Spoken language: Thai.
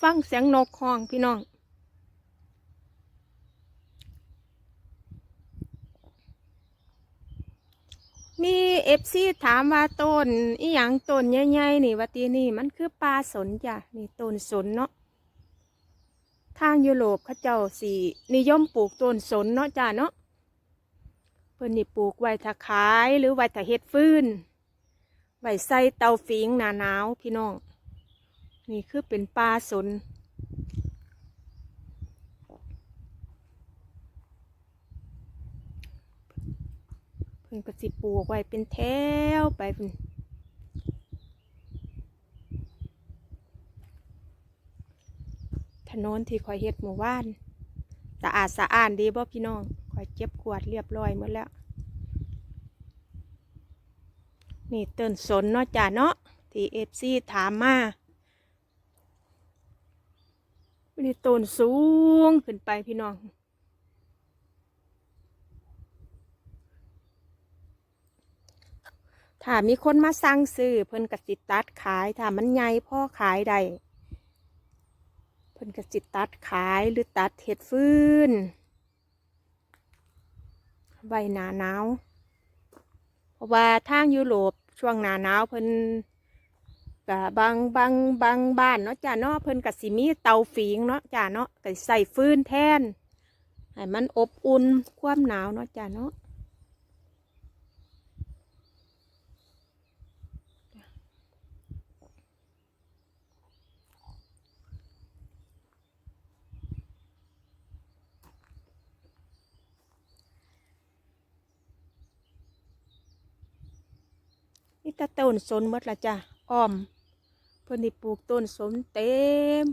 ฟังเสียงนกห้องพี่น้อง มีเอฟซีถามว่าต้นอีหยังต้นใหญ่ๆนี่ว่าตีนี่มันคือปลาสนจ้ะนี่ต้นสนเนาะทางยุโรปเขาเจ้าสีนิยมปลูกต้นสนเนาะจ้ะเนาะเพิ่นนี่ปลูกไว้ถ้าขายหรือไว้ถ้าเฮ็ดฟืนไว้ใส่เตาฟิงหนาหนาวพี่น้อง นี่คือเป็นปลาสน เพิ่นก็สิปลูกไว้เป็นแถวไปพุ่นถนนที่คอยเฮ็ดหมู่บ้านสะอาดสะอ้านดีบ่พี่น้องคอยเก็บขวดเรียบร้อยหมดแล้ว นี่เต้นสนเนาะจ้าเนาะที่เอฟซีถามมา นี่ต้นสูงขึ้นไปพี่น้อง ถ้ามีคนมาสั่งซื้อเพิ่นกสิตัดขาย ถ้ามันใหญ่พ่อขายได้เพิ่นกสิตัดขายหรือตัดเห็ดฟืนใบหนาหนาว เพราะว่าทางยุโรปช่วงหนาหนาวเพิ่น กับบางบางบางบ้านเนาะจ้าเนาะเพิ่นกับสิมีเตาฝิงเนาะจ้าเนาะก็ใส่ฟืนแทนให้มันอบอุ่นความหนาวเนาะจ้าเนาะนี่ตาต้นสนมดละจ้ะอ้อม เพิ่นได้ปลูกต้นสมเต็ม